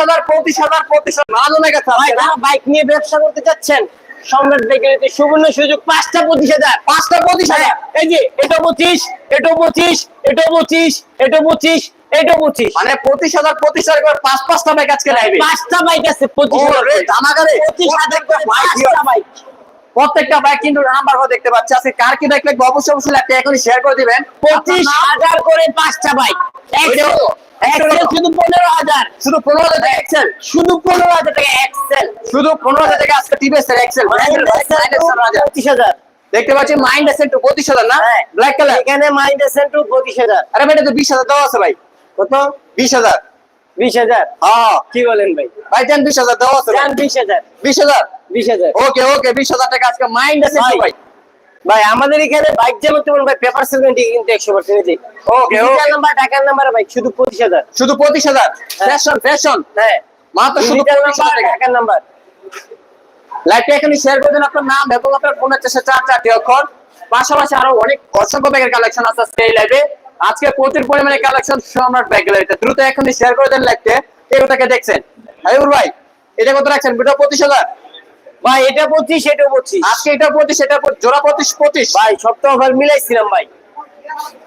হাজার পঁচিশ হাজার পঁচিশ হাজার কাছে বাইক নিয়ে ব্যবসা করতে চাচ্ছেন সম্রাট বেকারিতে সুবর্ণ সুযোগ পাঁচটা পঁচিশ হাজার। পাঁচটা পঁচিশ হাজার? এই যে এটা পঁচিশ এটা পঁচিশ এটা পঁচিশ এটা পঁচিশ এটা পঁচিশ। মানে পঁচিশ হাজার পঁচিশ হাজার করে পাঁচ পাঁচটা বাইক আজকে পাঁচটা বাইক আছে পঁচিশ পঁচিশ হাজার বাইক প্রত্যেকটা বাইক কিন্তু নাম্বার দেখতে পাচ্ছি। আজকে কার কি বাইক লাগবে? অবশ্যই অবশ্যই একটা এখনই শেয়ার করে দিবেন। পঁচিশ হাজার করে পাঁচটা বাইক শুধু পনেরো হাজার। শুধু পনেরো হাজার টাকা এক্সেল শুধু পনেরো হাজার টাকা এক্সেল শুধু পনেরো হাজার টাকা আজকে টিভিএস এর এক্সেল পঁচিশ হাজার। দেখতে পাচ্ছি মাইন্ড এসেন্ট পঁচিশ হাজার না। ব্ল্যাক কালার এখানে মাইন্ড সেন্টু পঁচিশ হাজার। আরে ভাই এটা তো বিশ হাজার দেওয়া আছে ভাই। কত? বিশ হাজার। বিশ হাজার? হ্যাঁ। কি বলেন ভাই? ভাই দেন বিশ হাজার দেওয়া আছে। যান বিশ হাজার। বিশ হাজার? বিশ হাজার। ওকে ওকে বিশ হাজার টাকা আজকে মাইন্ড এসেন্ট ভাই। ভাই ভাই আমাদের এখানে বাইক যেমন তেমন ভাই পেপার সেভেন্টি কিন্তু একশো পার্সেন্ট দিই Okay, okay. নাম্বার টাকার নাম্বার ভাই শুধু পঁচিশ হাজার। শুধু পঁচিশ হাজার? ফ্যাশন ফ্যাশন হ্যাঁ। মাত্র শুধু ডিজিটাল পঁচিশ নাম্বার টাকার নাম্বার লাইভটা এখানে শেয়ার করে দিন আপনার নাম এবং আপনার চার চারটি অক্ষর। পাশাপাশি আরও অনেক অসংখ্য ব্যাগের কালেকশন আছে আজকে এই লাইভে আজকে প্রচুর পরিমাণে কালেকশন সম্রাট ব্যাগ গ্যালারিতে দ্রুত এখনই শেয়ার করে দেন লাইভতে এগুলোকে দেখছেন। হাইবুর ভাই এটা কত রাখছেন? ভিডিও পঁচিশ হাজার? ভাই এটা পঁচিশ এটাও পঁচিশ। আজকে এটা পঁচিশ এটা জোড়া পঁচিশ পঁচিশ। ভাই সপ্তাহ অফার মিলাইছিলাম ভাই।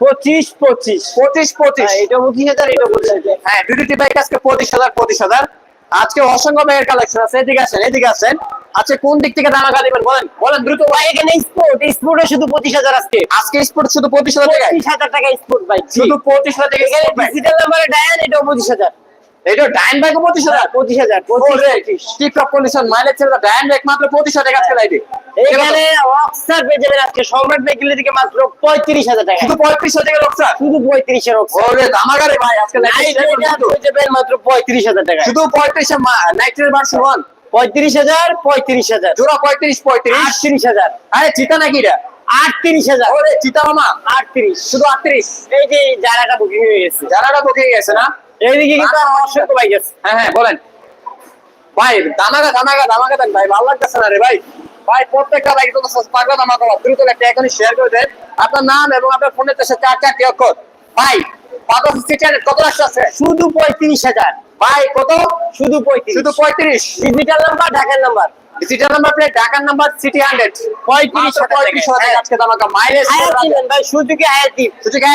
পঁচিশ পঁচিশ। পঁচিশ পঁচিশ। হ্যাঁ, এটা পঁচিশ হাজার এটা পঁচিশ হাজার। হ্যাঁ দুটি বাইক আজকে পঁচিশ হাজার পঁচিশ হাজার। আজকে অসংখ্য ব্যাগের কালেকশন আছে। এদিকে আসেন এদিকে আসেন। আচ্ছা কোন দিক থেকে দামাকা দিবেন বলেন বলেন দ্রুত। ভাই এখানে স্পোর্ট স্পোর্টে শুধু পঁচিশ হাজার আজকে। আজকে স্পোর্ট শুধু পঁচিশ হাজার টাকা পঁচিশ হাজার টাকা স্পোর্ট বাইক শুধু পঁচিশ হাজার টাকা এখানে। ডিজিটাল নাম্বারে ডায়ান এটাও পঁচিশ হাজার। এটা ডাইন ব্যাগ পঁচিশ হাজার? পঁচিশ হাজার পঁচিশ পঁচিশ। কন্ডিশন মাইলেজ ছিল ডাইন ব্যাগ মাত্র পঁচিশ হাজার টাকা আজকে লাইবে এখানে অক্সার পেয়ে যাবেন আজকে সম্রাট বেগুলি থেকে মাত্র পঁয়ত্রিশ হাজার টাকা শুধু পঁয়ত্রিশ হাজার টাকা শুধু অক্সার ওরে দামাগারে ভাই আজকে লাইভ পেয়ে যাবেন মাত্র পঁয়ত্রিশ হাজার টাকা শুধু পঁয়ত্রিশে নাইট্রের ভার্সন ওয়ান পঁয়ত্রিশ হাজার পঁয়ত্রিশ হাজার। জোড়া পঁয়ত্রিশ পঁয়ত্রিশ। আটত্রিশ হাজার। আরে চিতা নাকি এটা? আটত্রিশ হাজার। ওরে চিতা মামা। আটত্রিশ। শুধু আটত্রিশ? এই যে জায়গাটা বুকিং হয়ে গেছে। যারাটা বুকে গেছে না? এইদিকে কিন্তু অসংখ্য বাইক আছে। হ্যাঁ হ্যাঁ বলেন। ভাই দামাগা দামাগা দামাগা দেন ভাই। ভালো লাগতেছে না রে ভাই? ভাই প্রত্যেকটা বাইক তো পাগলা দামাগা দ্রুত একটা এখনই শেয়ার করে দেন। আপনার নাম এবং আপনার ফোনের কাছে চার চারটি অক্ষর। ভাই কত আছে? শুধু পঁয়ত্রিশ হাজার। ভাই কত? শুধু পঁয়ত্রিশ। শুধু পঁয়ত্রিশ। ডিজিটাল নাম্বার ঢাকার নাম্বার ডিজিটাল নাম্বার প্লেট ঢাকার নাম্বার সিটি হান্ড্রেড পঁয়ত্রিশ পঁয়ত্রিশ হাজার আজকে দামাগা মাইলেজ ভাই হায়াতি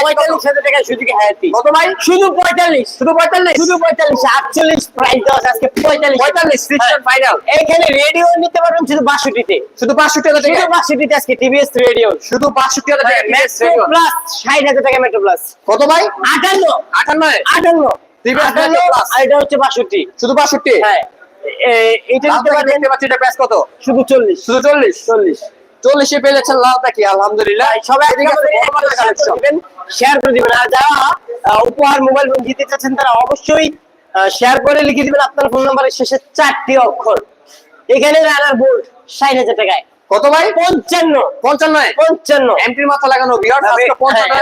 পঁয়তাল্লিশ হাজার টাকা সুজুকি হায়াতি কত ভাই? শুধু পঁয়তাল্লিশ। শুধু পঁয়তাল্লিশ? শুধু পঁয়তাল্লিশ। আটচল্লিশ প্রাইস দেওয়া আজকে পঁয়তাল্লিশ। পঁয়তাল্লিশ ফাইনাল এখানে রেডিও নিতে পারবেন শুধু বাষট্টিতে। শুধু পাঁচষট্টি হাজার টাকা। বাষট্টিতে আজকে টিভিএস রেডিও শুধু পাঁচষট্টি হাজার টাকা মেট্রো প্লাস ষাট হাজার টাকা মেট্রো প্লাস কত ভাই? আটান্ন। আটান্ন। আটান্ন। আর এটা হচ্ছে বাষট্টি। শুধু হ্যাঁ। এটা লাল নিতে টাকা পারবেন? দেখতে পাচ্ছি এটা প্রাইস কত? শুধু চল্লিশ। শুধু চল্লিশ? চল্লিশ। চল্লিশে পেয়ে যাচ্ছেন লাল টাকি আলহামদুলিল্লাহ। সবাই এদিকে আছে বড় বড় collection। শেয়ার করে দিবেন আর যারা উপহার মোবাইল ফোন দিতে চাচ্ছেন তারা অবশ্যই শেয়ার করে লিখে দিবেন আপনার ফোন নাম্বারের শেষে চারটি অক্ষর। এখানে রানার বোর্ড ষাট হাজার টাকায়। কত ভাই? পঞ্চান্ন। পঞ্চান্ন? পঞ্চান্ন। এমটির মাথা লাগানো বিয়ার আজকে পঞ্চান্ন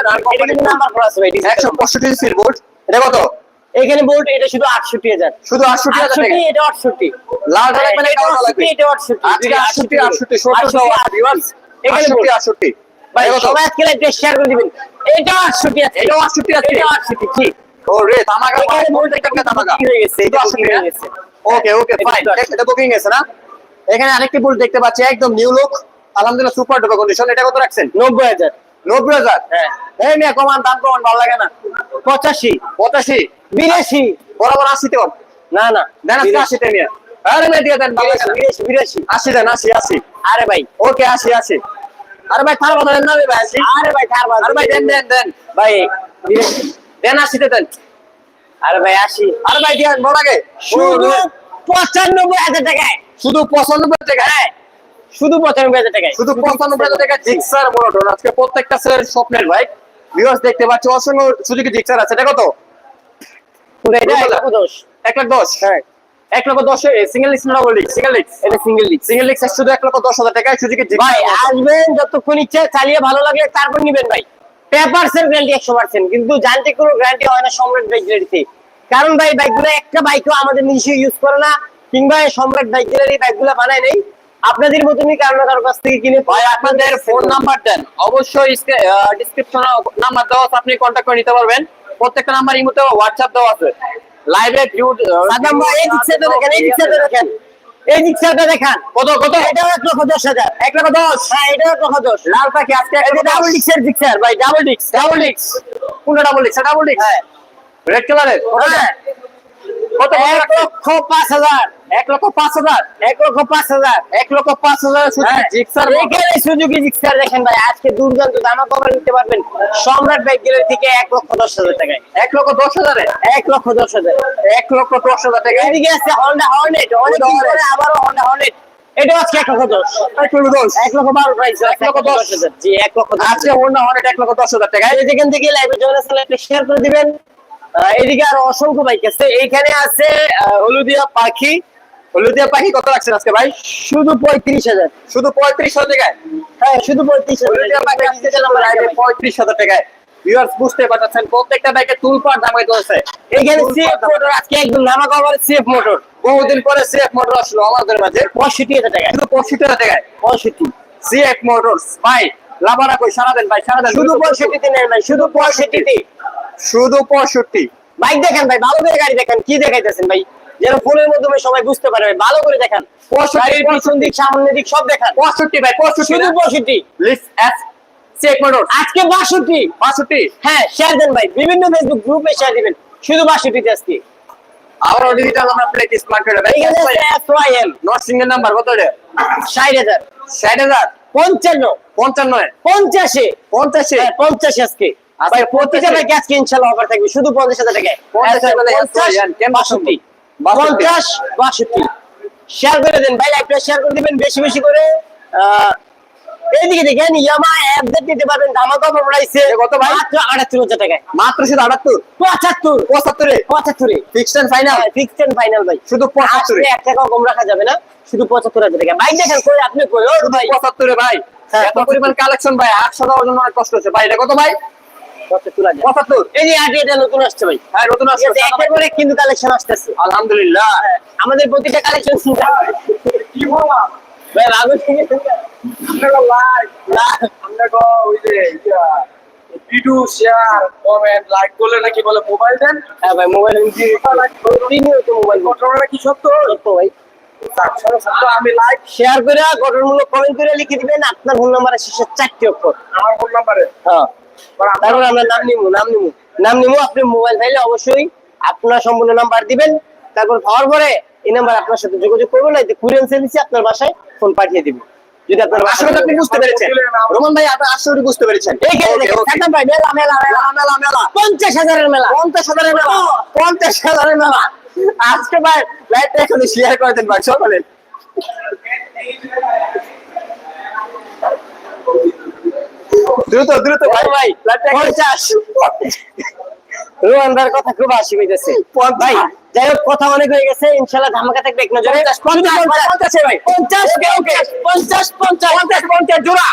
নাম্বার করা আছে ভাই একশো পঁয়ষট্টি বোর্ড এটা কত? এখানে বোর্ড এটা শুধু আটষট্টি হাজার। শুধু আটষট্টি হাজার টাকা? এটা আটষট্টি। লালটা লাগবে না এটা কালোটা লাগবে আটষট্টি এটা আটষট্টি। আজকে আটষট্টি আটষট্টি সত্তর আটষট্টি, দেওয়া এখানে আটষট্টি board। আটষট্টি। ভাই সবাই আজকে লাইভটা শেয়ার করে দিবেন। এটা আটষট্টি আছে। এটাও আটষট্টি আছে? এটা আটষট্টি ঠিক। ও রে তামাগা এখানে board একটা booking হয়ে গেছে, এটা আটষট্টি booking না? হয়ে গেছে। ওকে ওকে ফাইন এটা বুকিং গেছে না? এখানে আরেকটি বুল দেখতে পাচ্ছি একদম নিউ লুক আলহামদুলিল্লাহ সুপার ডুপার কন্ডিশন এটা কত রাখছেন? নব্বই হাজার। নব্বই হাজার। হ্যাঁ। এই নিয়ে কমান দাম কমান ভালো লাগে না। পঁচাশি। পঁচাশি? বিরাশি। বরাবর আশিতে না না। দেন আশিতে নিয়ে। আরে মেয়ে দিয়ে দেন বিরাশি বিরাশি আশি দেন আশি আশি। আরে ভাই। ওকে আশি আশি। আরে ভাই থার কথা না ভাই আশি। আরে ভাই কার বাদ আরে ভাই দেন দেন দেন। ভাই দেন আশিতে দেন। আরে ভাই আশি। আরে ভাই দেন বড় আগে। শুধু পঁচানব্বই হাজার টাকায়। শুধু পঁচানব্বই টাকা হ্যাঁ। শুধু পঁচানব্বই হাজার টাকায়। শুধু পঁচানব্বই হাজার টাকা জিক্সার ডোন আজকে প্রত্যেকটা ছেলের স্বপ্নের ভাই। ভিউয়ার্স দেখতে পাচ্ছি অসংখ্য সুযোগী জিক্সার আছে। এটা কত? পুরো এটা এক লাখ দশ? হ্যাঁ। এক লক্ষ দশ সিঙ্গেল লিক্স না ডবল লিক্স সিঙ্গেল লিক্স এটা সিঙ্গেল লিক্স সিঙ্গেল লিক্স শুধু এক লক্ষ দশ হাজার টাকায় সুযোগী ভাই আসবেন যতক্ষণ ইচ্ছা চালিয়ে ভালো লাগলে তারপর নিবেন ভাই। পেপারস এর গ্যারান্টি একশো পার্সেন্ট কিন্তু জানতে কোনো গ্যারান্টি হয় না সম্রাট বাইক গ্যালারিতে কারণ ভাই বাইকগুলো একটা বাইকও আমাদের নিজস্ব ইউজ করে না। কিংবা সম্রাট বাইক গ্যালারি বাইকগুলো বানায় নেই। আপনাদের মতনই কারও না কারও কাছ থেকে কিনে ভাই আপনাদের ফোন নাম্বার দেন। অবশ্যই ডিসক্রিপশনে নাম্বার দেওয়া আছে আপনি কন্ট্যাক্ট করে নিতে পারবেন। প্রত্যেকটা নাম্বার ইমোতে হোয়াটসঅ্যাপ দেওয়া আছে। লাইভে ভিউ সাদাম ভাই এই দিকটা দেখেন এই দিকটা দেখেন। এই দিকটা দেখান। কত কত? এটাও এক লক্ষ দশ হাজার। এক লক্ষ দশ? হ্যাঁ এটাও এক লক্ষ দশ। লাল পাখি আজকে ডাবল ডিক্সের দিকচার ভাই ডাবল ডিক্স ডাবল ডিক্স কোনটা ডাবল ডিক্স ডাবল ডিক্স হ্যাঁ। রেড কালারের হ্যাঁ। কত এক লক্ষ পাঁচ হাজার। এক লক্ষ পাঁচ হাজার এক লক্ষ পাঁচ হাজার এক লক্ষ পাঁচ হাজার শুধু হ্যাঁ। জিক্সার এখানে সুযোগী জিক্সার দেখেন ভাই আজকে দুর্দান্ত দামা কভার নিতে পারবেন সম্রাট বাইক থেকে এক লক্ষ দশ হাজার টাকায় এক লক্ষ দশ হাজারে এক লক্ষ দশ হাজার এক লক্ষ দশ হাজার টাকা এদিকে আছে হন্ডা হর্নেট অনেক দিন পরে আবারও হন্ডা হর্নেট এটা আজকে এক লক্ষ দশ এক লক্ষ দশ এক লক্ষ বারো প্রাইস এক লক্ষ দশ। হাজার জি এক লক্ষ আজকে এক লক্ষ দশ হাজার টাকা এই যেখান থেকে লাইভে জয়েন আছে লাইভটা শেয়ার করে দিবেন এদিকে আরও অসংখ্য বাইক আছে এইখানে আছে হলুদিয়া পাখি হলুদিয়া পাখি কত রাখছেন আজকে ভাই? শুধু পঁয়ত্রিশ হাজার। শুধু পঁয়ত্রিশ হাজার টাকায়? হ্যাঁ শুধু পঁয়ত্রিশ হলুদিয়া পাখি আজকে পঁয়ত্রিশ হাজার টাকায়। ভিউয়ার্স বুঝতে প্রত্যেকটা বাইকে তুলপার দাম হয়ে এইখানে সিএফ মোটর আজকে একদম নামা কভার সিএফ মোটর বহুদিন পরে সিএফ মোটর আসলো আমাদের মাঝে। পঁয়ষট্টি হাজার টাকা শুধু পঁয়ষট্টি হাজার টাকায়। পঁয়ষট্টি। সিএফ মোটরস ভাই লাভারা কই? সারা দেন ভাই সারা দেন। শুধু পঁয়ষট্টিতে নেন ভাই শুধু পঁয়ষট্টিতে। শুধু পঁয়ষট্টি। বাইক দেখেন ভাই ভালো করে গাড়ি দেখেন কি দেখাইতেছেন ভাই? যেন ফোনের মাধ্যমে সবাই বুঝতে পারে। ভাই, ভালো করে দেখেন। গাড়ির পিছন দিক সামনে দিক সব দেখান। পঁয়ষট্টি ভাই পঁয়ষট্টি শুধু পঁয়ষট্টি। মোটর আজকে বাষট্টি। বাষট্টি? হ্যাঁ শেয়ার দেন ভাই। বিভিন্ন ফেসবুক গ্রুপে শেয়ার দিবেন। শুধু বাষট্টিতে আজকে। আবার ডিজিটাল আমরা প্লেট স্মার্ট করে ভাই এখানে নর্সিং এর নাম্বার কত রে ষাট হাজার। ষাট হাজার? পঞ্চান্ন। পঞ্চান্ন পঞ্চাশে। পঞ্চাশি? হ্যাঁ পঞ্চাশে আজকে। আজকে ভাই প্রতিটা। ভাই ইনশাল্লাহ অফার থাকবে। শুধু পঞ্চাশ হাজার টাকায়। পঞ্চাশে আচ্ছা, বলে পঞ্চাশ, SYN, কেন বাষট্টি। বাষট্টি। পঞ্চাশ। বাষট্টি। শেয়ার করে দেন ভাই লাইভটা শেয়ার করে দিবেন বেশি বেশি করে। এইদিকে দেখেন ইয়ামা অ্যাপডেট নিতে পারবেন ধামাকা অফার প্রাইসে কত ভাই? মাত্র টাকায়। মাত্র শুধু আটাত্তর? পঁচাত্তর। পঁচাত্তরে? পঁচাত্তরে। Fixed and final fixed and final ভাই। শুধু পঁচাত্তরে? আজকে এক টাকাও কম রাখা যাবে না শুধু পঁচাত্তর হাজার টাকা। বাইক দেখেন কই আপনি কই? ও ভাই পঁচাত্তরে ভাই। হ্যাঁ, এত পরিমাণ কালেকশন ভাই আটশো দেওয়ার জন্য অনেক কষ্ট হচ্ছে। ভাই এটা কত ভাই? হ্যাঁ আলহামদুলিল্লাহ। আমাদের প্রতিটা collection video share comment like করলে নাকি বলে মোবাইল দেন? হ্যাঁ ভাই মোবাইল মোবাইল ঘটনাটা কি সত্য? সত্য ভাই। আমি লাইক শেয়ার করে গঠনমূলক কমেন্ট করে লিখে দিবেন। আপনার ফোন নাম্বারের শেষে চারটি অক্ষর। আমার ফোন নাম্বারে হ্যাঁ। তারপর আমরা নাম নিমু নাম নিমু। নাম নিমু আপনি মোবাইল পাইলে অবশ্যই আপনার সম্পূর্ণ নাম্বার দিবেন। তারপর পাওয়ার পরে এই নাম্বার আপনার সাথে যোগাযোগ করব না কুরিয়ান সার্ভিসে আপনার বাসায় ফোন পাঠিয়ে দিব। যদি আপনার আসলে আপনি বুঝতে পেরেছেন। রোমান ভাই আপনি আসলে বুঝতে পেরেছেন। Okay, দেখেন, ভাই, মেলা মেলা মেলা মেলা মেলা পঞ্চাশ হাজারের মেলা। পঞ্চাশ হাজারের মেলা। পঞ্চাশ হাজারের মেলা। আজকে ভাই লাইভটা এখন শেয়ার করে দেন ভাই সকলে দ্রুত দ্রুত ভাই। ভাই পঞ্চাশ। রোহান ভাইয়ের কথা খুব হাসি পেয়েছে ভাই যাই হোক কথা অনেক হয়ে গেছে। ইনশাল্লাহ ধামাকা থাকবে এক নজরে। পঞ্চাশ পঞ্চাশে। ভাই। পঞ্চাশ ওকে পঞ্চাশ। পঞ্চাশ পঞ্চাশ জোড়া।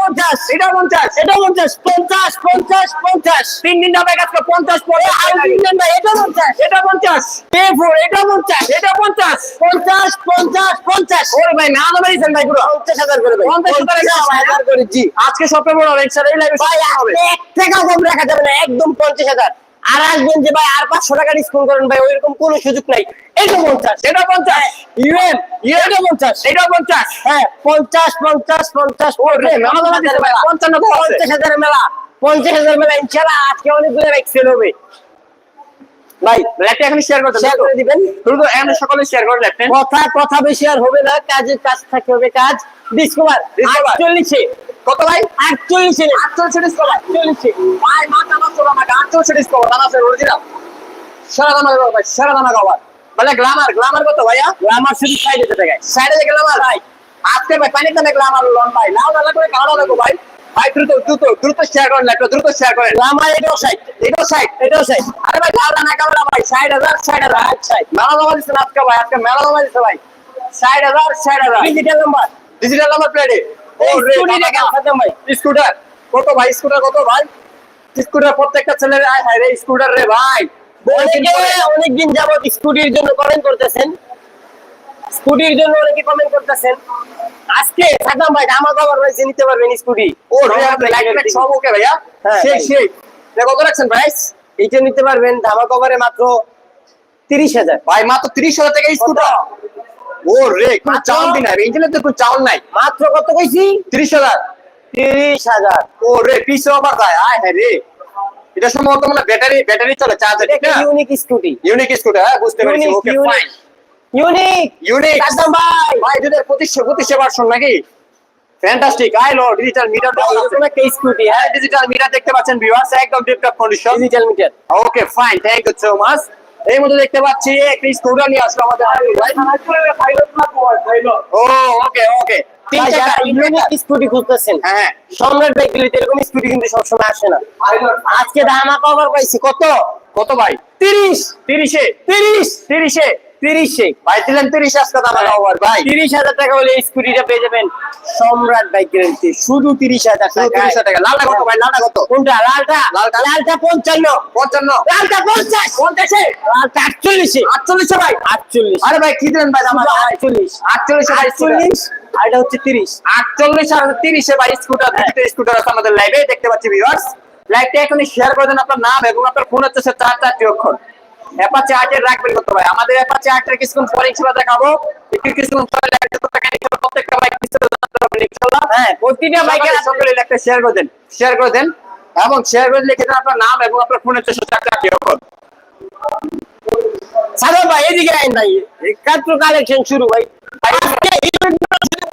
পঞ্চাশ। এটা পঞ্চাশ। এটা পঞ্চাশ। পঞ্চাশ পঞ্চাশ পঞ্চাশ। তিন দিন যাবে আজকে পঞ্চাশ পরে আর তিনজন ভাই এটা পঞ্চাশ। এটা পঞ্চাশ। এ ফোর এটা পঞ্চাশ। এটা পঞ্চাশ। পঞ্চাশ পঞ্চাশ পঞ্চাশ। ওরে ভাই না দাম দিয়েছেন ভাই পুরো। পঞ্চাশ হাজার করে ভাই। পঞ্চাশ ভাই, হাজার করে জি। আজকে সবচেয়ে বড় রেট স্যার এই লাইভে ভাই এক টাকা কম রাখা যাবে না একদম পঞ্চাশ হাজার। আর আসবেন যে ভাই আর পাঁচশো টাকা ডিসকাউন্ট করেন ভাই ওইরকম কোনো সুযোগ নাই। এটা পঞ্চাশ এটা পঞ্চাশ। ইউএম এটা পঞ্চাশ। এটা পঞ্চাশ। হ্যাঁ পঞ্চাশ পঞ্চাশ পঞ্চাশ। ওরে, মেলা মেলা। দিতে ভাই, পঞ্চান্ন পঞ্চাশ হাজার মেলা। পঞ্চাশ হাজার মেলা ইনশাল্লাহ আজকে অনেকগুলো বাইক সেল হবে। ভাই লাইভটা এখন শেয়ার করতে শেয়ার করে দিবেন। দ্রুত এখন সকলে শেয়ার করে লাইভটা কথা কথা বেশি আর হবে না। কাজের কাজ থাকতে হবে কাজ। ডিসকভার। আটচল্লিশে। কত ভাই? আটচল্লিশে আটচল্লিশ ডিসকাউন্ট আটচল্লিশে ভাই মাথা না আমাকে আটচল্লিশ ডিসকাউন্ট দাম আছে অরিজিনাল সেরা দাম ভাই সেরা দাম আছে বলে গ্লামার গ্লামার কত ভাইয়া? আমার শুধু ষাট হাজার টাকায় সাইডে যে গ্লামার ভাই আজকে ভাই পানি দামে গ্লামার লন ভাই। ভাই। দ্রুত দ্রুত দ্রুত শেয়ার করেন লাইভটা দ্রুত শেয়ার করেন। আমার এটাও ষাট এটাও সাইড এটাও ষাট আরে ভাই কারও না কারও ভাই। ষাট হাজার ষাট হাজার ষাট মেলা জমা দিচ্ছে আজকে ভাই আজকে মেলা জমা দিচ্ছে ভাই। ষাট হাজার ষাট হাজার ডিজিটাল নাম্বার ডিজিটাল নাম্বার প্লেটে ভাই স্কুটার কত ভাই স্কুটার কত ভাই? স্কুটার প্রত্যেকটা ছেলের আয় হায় রে স্কুটার রে ভাই। অনেকদিন যাবত স্কুটির জন্য কমেন্ট করতেছেন। স্কুটির জন্য অনেকে কমেন্ট করতেছেন। আজকে ভাই আমার খবর রয়েছে নিতে পারবেন স্কুটি। ও সব ওকে ভাইয়া? হ্যাঁ, সেই ভাই। সেই। কত রাখছেন প্রাইস এইটা নিতে পারবেন ধামা কভারে মাত্র তিরিশ হাজার। ভাই মাত্র তিরিশ হাজার টাকা স্কুটার ও রে কোনো মাত্র? চাউল দিন ইঞ্জিনের তো কোনো চাউল নাই। মাত্র কত কইছি? তিরিশ হাজার। তিরিশ হাজার। ও রে পিছে আবার যায় আয় হ্যাঁ রে। এটা সম্ভবত মানে ব্যাটারি ব্যাটারি চলে ঠিক না? ইউনিক স্কুটি ইউনিক স্কুটার হ্যাঁ বুঝতে পেরেছি unique okay fine unique unique একদম ভাই। ভাই দুধের পঁচিশশো পঁচিশশো ভার্সন নাকি? ফ্যান্টাস্টিক আই লো ডিজিটাল মিটার এরকম একটা স্কুটি হ্যাঁ। ডিজিটাল মিটার দেখতে পাচ্ছেন ভিউয়ার্স একদম tiptop condition digital meter okay fine thank you so much এই মধ্যে দেখতে পাচ্ছি একটি স্কুটার নিয়ে আসলো আমাদের ও ওকে ওকে স্কুটি খুঁজতেছেন হ্যাঁ। সম্রাট বাইকগুলিতে এরকম স্কুটি কিন্তু সবসময় আসে না। আজকে ধামা কভার পাইছি কত? কত ভাই? তিরিশ। তিরিশে। তিরিশ। তিরিশে। তিরিশে। ভাই দিলেন তিরিশ আজকে দাম ওভার ভাই। তিরিশ হাজার টাকা হলে স্কুটিটা পেয়ে যাবেন সম্রাট বাইক গ্যারেন্টি শুধু তিরিশ হাজার শুধু তিরিশ টাকা টাকা। লালটা কত ভাই? লালটা কত? কোনটা? লালটা? লালটা? লালটা পঞ্চান্ন। পঞ্চান্ন? লালটা পঞ্চাশ। পঞ্চাশে? লালটা আটচল্লিশে। আটচল্লিশে ভাই? আটচল্লিশ। আরে ভাই কি দিলেন ভাই শুধু আটচল্লিশ। আটচল্লিশে ভাই আটচল্লিশ আর এটা হচ্ছে তিরিশ। আটচল্লিশ আর তিরিশে ভাই স্কুটার। দুটো স্কুটার আছে আমাদের লাইভে দেখতে পাচ্ছি ভিউয়ার্স লাইভটা এখনই শেয়ার করে দেন আপনার নাম এবং আপনার ফোন হচ্ছে চার চারটি অক্ষর। অ্যাপাচে আটের রাখবেন কত ভাই? আমাদের অ্যাপাচে আটের কিছুক্ষণ পরে ইনশাল্লাহ দেখাবো। একটু কিছুক্ষণ পরে প্রত্যেকটা বাইক কিনতে হ্যাঁ প্রতিটা বাইকের সকলে একটা শেয়ার করে দেন। শেয়ার করে দেন। এবং শেয়ার করে লিখে দেন আপনার নাম এবং আপনার ফোন হচ্ছে সে চার চারটি অক্ষর ভাই এদিকে আইন ভাই। একাত্র কালেকশন শুরু ভাই।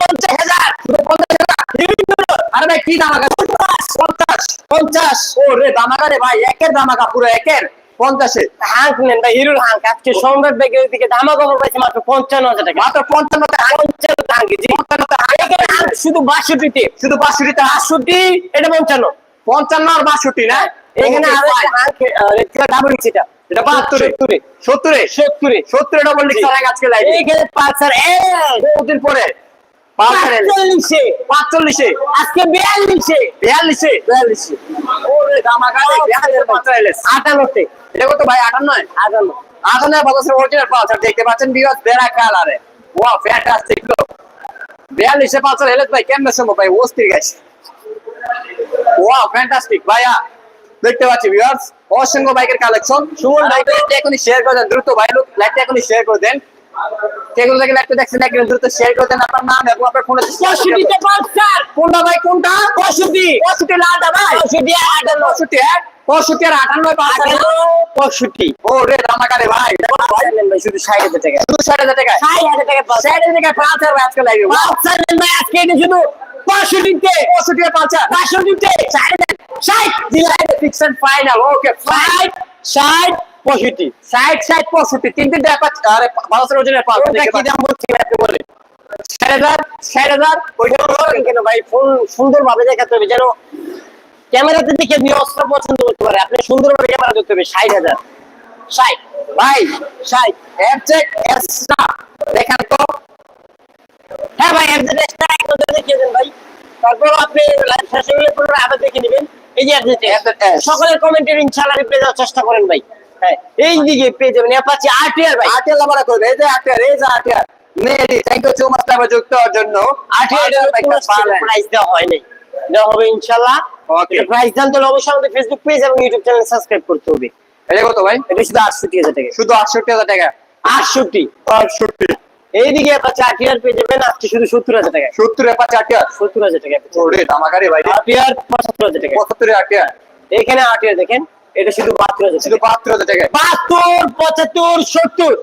পঞ্চাশ হাজার। পঞ্চাশ আরে ভাই কি দাম আগে পঞ্চাশ পঞ্চাশ। পঞ্চাশ ও রে দামাকা রে ভাই একের দামাকা পুরো একের। পঞ্চাশে। হাঁক নেন ভাই হিরোর হাঁক। আজকে সম্রাট ব্যাগের দিকে ধামা কভার পাইছে মাত্র পঞ্চান্ন হাজার টাকা। মাত্র পঞ্চান্ন পঞ্চান্ন হাঁক জি। এখানে শুধু বাষট্টিতে শুধু বাষট্টি টাকা বাষট্টি এটা পঞ্চান্ন। পঞ্চান্ন আর বাষট্টি না? এখানে আরও হাঁক ডাবল এটা। এটা বাহাত্তরে। সত্তরে। সত্তরে। সত্তরে। ডবল আর আজকে লাইভ এইখানে পালসার এক। বহুদিন পরে। পাঁচচল্লিশে। পাঁচচল্লিশে। আজকে বিয়াল্লিশে। বিয়াল্লিশে। বিয়াল্লিশে। ওরে আটান্নতে। এটা কত ভাই আটান্ন? আটান্ন। আটান্ন অরিজিনাল পালসার দেখতে পাচ্ছেন বিরাট বেড়া কালারে। ওয়া ফ্যান্টাস্টিক লুক বিয়াল্লিশে পালসার হেলেত ভাই কেমন সম্ভব ভাই? অস্থির গেছে ওয়া ফ্যান্টাস্টিক ভাইয়া দেখতে পাচ্ছি ভিউয়ার্স অসংখ্য বাইকের কালেকশন সুমন ভাই এখনই শেয়ার করে দেন। দ্রুত ভাই লোক লাইকটা এখনই শেয়ার করে দেন। যেগুলো থেকে লাইকটা দেখছেন একদম দ্রুত শেয়ার করে দেন। আপনার নাম এবং আপনার ফোনে পঁয়ষট্টিতে পালসার কোনটা ভাই কোনটা? পঁয়ষট্টি। পঁয়ষট্টি লালটা ভাই পঁয়ষট্টি আটান্ন পঁয়ষট্টি হ্যাঁ পঁয়ষট্টি আর পালসার আটান্ন পঁয়ষট্টি। ও রে দামাকা রে ভাই। শুধু ষাট হাজার টাকা শুধু ষাট হাজার টাকা ষাট হাজার টাকা ষাট হাজার টাকা পালসার ভাই আজকে লাগবে পালসার নেন ভাই আজকে এটা শুধু পঁয়ষট্টিতে। পঁয়ষট্টি আর পালসার বাষট্টিতে ষাট ষাট। দিলাই ফিক্স ফাইনাল ওকে ষাট। ষাট। পঁয়ষট্টি। ষাট ষাট পঁয়ষট্টি। তিন তিনটা আরে ওজনের কি দাম বলছি? আপনি বলেন ষাট হাজার ষাট হাজার ওইটা কেন ভাই ফোন সুন্দর ভাবে দেখাতে হবে যেন ক্যামেরাতে দেখে অস্ত্র পছন্দ করতে পারে আপনি সুন্দরভাবে ক্যামেরা ধরতে হবে। ষাট হাজার। ষাট। ভাই ষাট। অ্যাপ চেক এক্সট্রা দেখেন তো। হ্যাঁ ভাই অ্যাড্রেস এক্সট্রা একদম দেখিয়ে দেন ভাই। তারপর আপনি লাইভ শেষ হলে পুরো আবার দেখে নেবেন। এই যে সকলের কমেন্টের ইনশাআল্লাহ রিপ্লাই দেওয়ার চেষ্টা করেন ভাই। হ্যাঁ এই দিকে পেয়ে যাবেন। অ্যাপাচি আরটিআর ভাই। আটিয়াল আবার করবে এই যে আটিয়াল এই যে আটিয়াল মেরি থ্যাংক ইউ সো মাচ তারপর যুক্ত হওয়ার জন্য। আরটিআর। প্রাইস দেওয়া হয় নাই দেওয়া হবে ইনশাআল্লাহ। Okay. প্রাইস জানতে হলে অবশ্যই আমাদের ফেসবুক পেজ এবং ইউটিউব চ্যানেল সাবস্ক্রাইব করতে হবে। এটা কত ভাই? এটা শুধু আটষট্টি হাজার টাকা। শুধু আটষট্টি হাজার টাকা? আটষট্টি। আটষট্টি। এইদিকে অ্যাপাচি আরটিআর পেয়ে যাবেন আজকে শুধু সত্তর হাজার টাকা। সত্তর এপাচ আটিয়াল সত্তর হাজার টাকা ওরে দামাকারে ভাই। আরটিআর পঁচাত্তর হাজার টাকা। পঁচাত্তর আটিয়াল এখানে আরটিআর দেখেন। এটা শুধু বাহাত্তর হাজার শুধু টাকা। বাহাত্তর হাজার টাকা বাহাত্তর পঁচাত্তর সত্তর।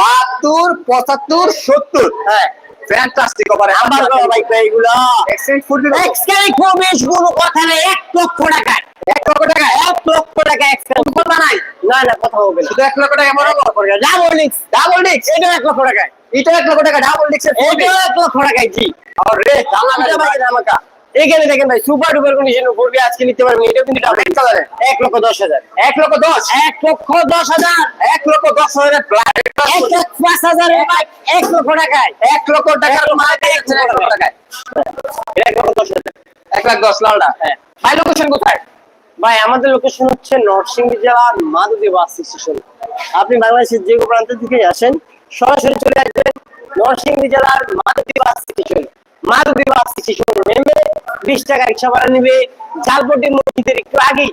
বাহাত্তর পঁচাত্তর সত্তর। হ্যাঁ। ফ্যান্টাস্টিক ওভার আমার বাইক এইগুলো। এক্সচেঞ্জ ফুড এক্সকারি কমিশ কোনো কথা নেই। এক লক্ষ টাকা। এক লক্ষ টাকা? এক লক্ষ টাকা এক্সকারি কথা নাই। না না কথা হবে শুধু এক লক্ষ টাকা মনে করো। ডাবল ডিক্স ডাবল ডিক্স এটা এক লক্ষ টাকা এটা এক লক্ষ টাকা ডাবল ডিক্স এটা এক লক্ষ টাকায় জি। আরে ভাই ভাই আমাকা। এখানে দেখেন ভাই সুপার ডুপার কন্ডিশন আজকে নিতে পারবেন। এটাও কিন্তু ডাবল কালারে লক্ষ দশ হাজার। এক লক্ষ লক্ষ দশ হাজার। এক লক্ষ দশ হাজার হাজার লক্ষ টাকায়। এক লক্ষ টাকার মাল লক্ষ টাকায়। এটা লক্ষ দশ হাজার। এক লাখ দশ লালটা হ্যাঁ। ভাই লোকেশন কোথায়? ভাই আমাদের লোকেশন হচ্ছে নরসিংদী জেলার মাধুদী বাস স্টেশন আপনি বাংলাদেশের যে কোনো প্রান্ত থেকে আসেন সরাসরি চলে আসবেন নরসিংদী জেলার মাধুদী বাস স্টেশন মাধুদী বাস স্টেশন নেমে বিশ টাকা রিক্সা ভাড়া নেবে। মসজিদের একটু আগেই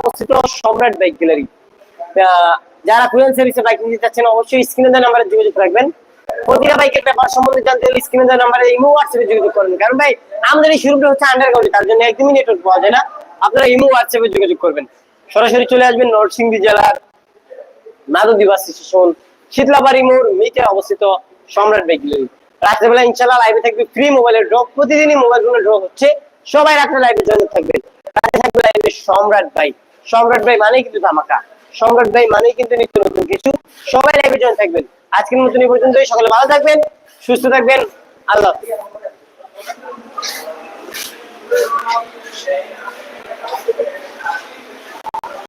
অবস্থিত সম্রাট বাইক গ্যালারি। যারা কুরিয়ান সার্ভিসে বাইক নিতে চাচ্ছেন অবশ্যই স্ক্রিনে দেওয়া নাম্বারে যোগাযোগ রাখবেন। প্রতিটা বাইকের ব্যাপার সম্বন্ধে জানতে হলে স্ক্রিনে দেওয়া নাম্বারে ইমো হোয়াটসঅ্যাপে যোগাযোগ করবেন। কারণ ভাই, আমাদের এই হচ্ছে আন্ডারগ্রাউন্ডে তার জন্য একদমই নেটওয়ার্ক পাওয়া যায় না। আপনারা ইমো হোয়াটসঅ্যাপে যোগাযোগ করবেন। সরাসরি চলে আসবেন নরসিংদী জেলার মাধবদী বাস স্টেশন শীতলাবাড়ি মোড় মিটে অবস্থিত সম্রাট বাইক গ্যালারি। রাত্রেবেলা ইনশাল্লাহ লাইভে থাকবে ফ্রি মোবাইলের ড্রপ প্রতিদিনই মোবাইল ফোনের ড্রপ হচ্ছে। সবাই রাত্রে লাইভে জয়েন থাকবেন। রাতে থাকবে লাইভে সম্রাট ভাই। সম্রাট ভাই মানেই কিন্তু ধামাকা। সম্রাট ভাই মানেই কিন্তু নিত্য নতুন কিছু। সবাই লাইভে জয়েন থাকবেন। আজকের মতন এই পর্যন্তই। সকালে ভালো থাকবেন, সুস্থ থাকবেন। আল্লাহ হাফেজ।